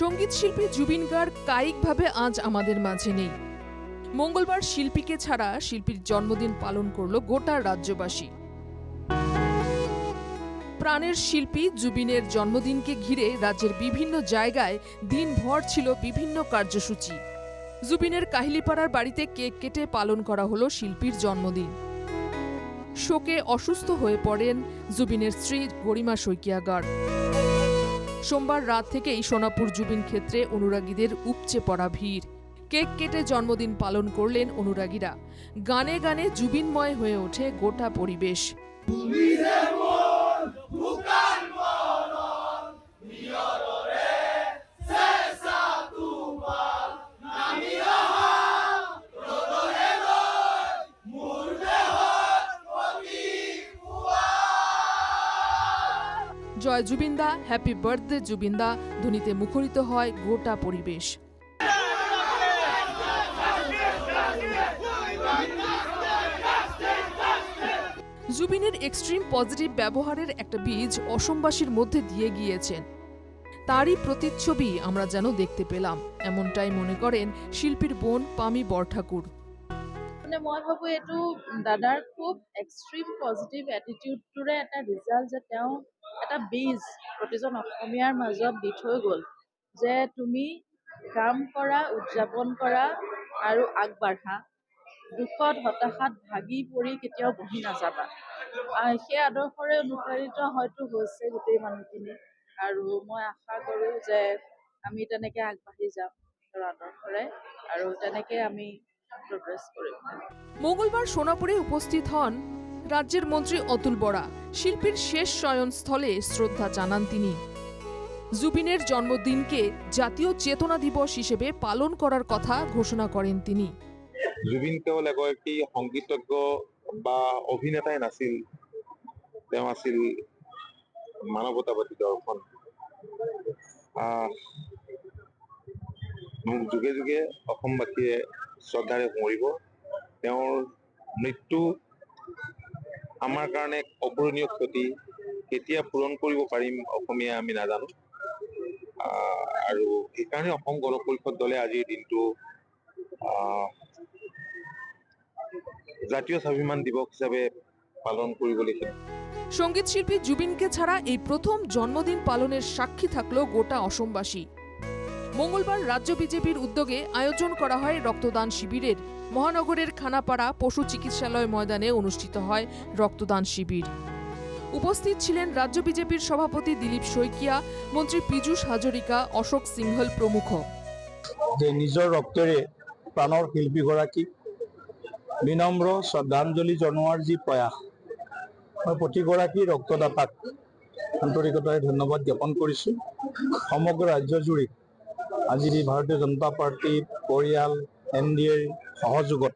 সংগীত শিল্পী জুবিন গার্গ কায়িকভাবে আজ আমাদের মাঝে নেই। মঙ্গলবার শিল্পীকে ছাড়া শিল্পীর জন্মদিন পালন করল গোটা রাজ্যবাসী। প্রাণের শিল্পী জুবিনের জন্মদিনকে ঘিরে রাজ্যের বিভিন্ন জায়গায় দিনভর ছিল বিভিন্ন কার্যসূচি। জুবিনের কাহিলিপাড়ার বাড়িতে কেক কেটে পালন করা হলো শিল্পীর জন্মদিন। শোকে অসুস্থ হয়ে পড়েন জুবিনের স্ত্রী গরিমা শইকিয়া গার্গ। সোমবার রাত থেকেই সোনাপুর জুবিন ক্ষেত্রে অনুরাগীদের উপচে পড়া ভিড়। কেক কেটে জন্মদিন পালন করলেন অনুরাগীরা। গানে গানে জুবিনময় হয়ে ওঠে গোটা পরিবেশ। জয় জুবিন্দা হ্যাপি বার্থডে জুবিন্দা। ধ্বনিতে মুখরিত হয় গোটা পরিবেশ। জুবিনের এক্সট্রিম পজিটিভ ব্যবহারের একটা বীজ অসমবাসীর মধ্যে দিয়ে গিয়েছেন। তারই প্রতিচ্ছবি আমরা যেন দেখতে পেলাম। এমনটাই মনে করেন শিল্পীর বোন পামি বরঠাকুর। মানে মই ভাবোঁ এইটো দাদাৰ খুব এক্সট্ৰিম পজিটিভ এটিটিউডটোৰে এটা ৰিজাল্ট যে তেওঁ এটা বীজ প্ৰতিজন অসমীয়াৰ মাজত দি থৈ গ'ল যে তুমি কাম কৰা উদযাপন কৰা আৰু আগবাঢ়া। দুখত হতাশাত ভাগি পৰি কেতিয়াও বহি নাযাবা। সেই আদৰ্শৰে অনুপ্ৰাণিত হয়তো হৈছে গোটেই মানুহখিনি আৰু মই আশা কৰোঁ যে আমি তেনেকৈ আগবাঢ়ি যাম আদৰ্শৰে আৰু তেনেকৈ আমি প্ৰগ্ৰেছ কৰিম। মঙ্গলবাৰ সোনাপুৰে উপস্থিত হন রাজ্যের মন্ত্রী অতুল বরা শিল্পীর শেষ শয়নস্থলে শ্রদ্ধা জানান তিনি। জুবিনের জন্মদিনকে জাতীয় চেতনা দিবস হিসেবে পালন করার কথা ঘোষণা করেন তিনি। জুবিন কেৱল এগৰাকী সংগীতজ্ঞ বা অভিনেতাই নাছিল, তেওঁ আছিল মানৱতাবাদী দৰ্শন। মোক যুগে যুগে অসমবাসীয়ে শ্ৰদ্ধাৰে সোঁৱৰিব তেওঁৰ মৃত্যু আমাৰ কাৰণে এক অপূৰণীয় ক্ষতি। কেতিয়া পূৰণ কৰিব পাৰিম অসমীয়াই আমি নাজানো। আৰু সেইকাৰণে অসম গণ পৰিষদ দলে আজিৰ দিনটো জাতীয় স্বাভিমান দিৱস হিচাপে পালন কৰিবলৈ সংগীত শিল্পী জুবিনকে ছাড়া এই প্রথম জন্মদিন পালনের সাক্ষী থাকল গোটা অসমবাসী। মঙ্গলবার রাজ্য বিজেপির উদ্যোগে আয়োজন করা হয় রক্তদান শিবিরের। মহানগরের খানাপাড়া পশু চিকিৎসালয় ময়দানে অনুষ্ঠিত হয় রক্তদান শিবির। উপস্থিত ছিলেন রাজ্য বিজেপির সভাপতি দিলীপ শইকিয়া, মন্ত্রী পীযূষ হাজরিকা, অশোক সিংহল প্ৰমুখ যে নিজৰ ৰক্তেৰে প্ৰাণৰ শিল্পীগৰাকীক বিনম্ৰ শ্ৰদ্ধাঞ্জলি জনোৱাৰ যি প্ৰয়াস মই প্ৰতিগৰাকী ৰক্তদাতাক আন্তৰিকতাৰে ধন্যবাদ জ্ঞাপন কৰিছোঁ। সমগ্ৰ ৰাজ্যজুৰি আজি ভাৰতীয় জনতা পাৰ্টীৰ পৰিয়াল এন ডি এৰ সহযোগত।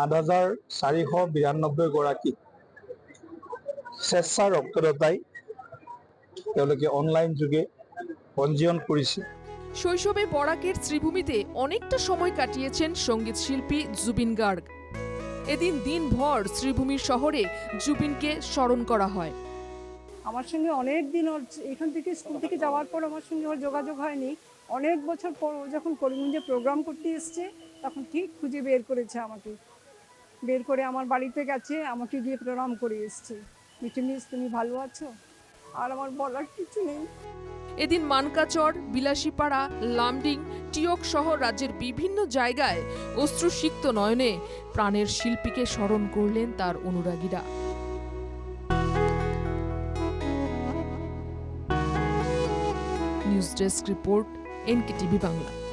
আঠ হাজাৰ চাৰিশ বিৰান্নব্বৈ গৰাকী স্বেচ্ছা ৰক্তদাতাই তেওঁলোকে অনলাইন যোগে পঞ্জীয়ন কৰিছে। শৈশবে বরাকের শ্রীভূমিতে অনেকটা সময় কাটিয়েছেন সংগীত শিল্পী জুবিন গার্গ এদিন দিনভর শ্রীভূমির শহরে জুবিনকে স্মরণ করা হয়। আমার সঙ্গে অনেক দিন ওর এখান থেকে স্কুল থেকে যাওয়ার পর আমার সঙ্গে ওর যোগাযোগ হয়নি। অনেক বছর পর ও যখন করিমগঞ্জে প্রোগ্রাম করতে এসছে, তখন ঠিক খুঁজে বের করেছে আমাকে। বের করে আমার বাড়িতে গেছে, আমাকে গিয়ে প্রণাম করে এসছে। মিঠু মিস, তুমি ভালো আছো? আর আমার বলার কিছু নেই। এদিন মানকাচর, বিলাসীপাড়া, লামডিং, টিয়ক সহ রাজ্যের বিভিন্ন জায়গায় অশ্রুসিক্ত নয়নে প্রাণের শিল্পীকে স্মরণ করলেন তার অনুরাগীরা। News desk report NKTV Bangla.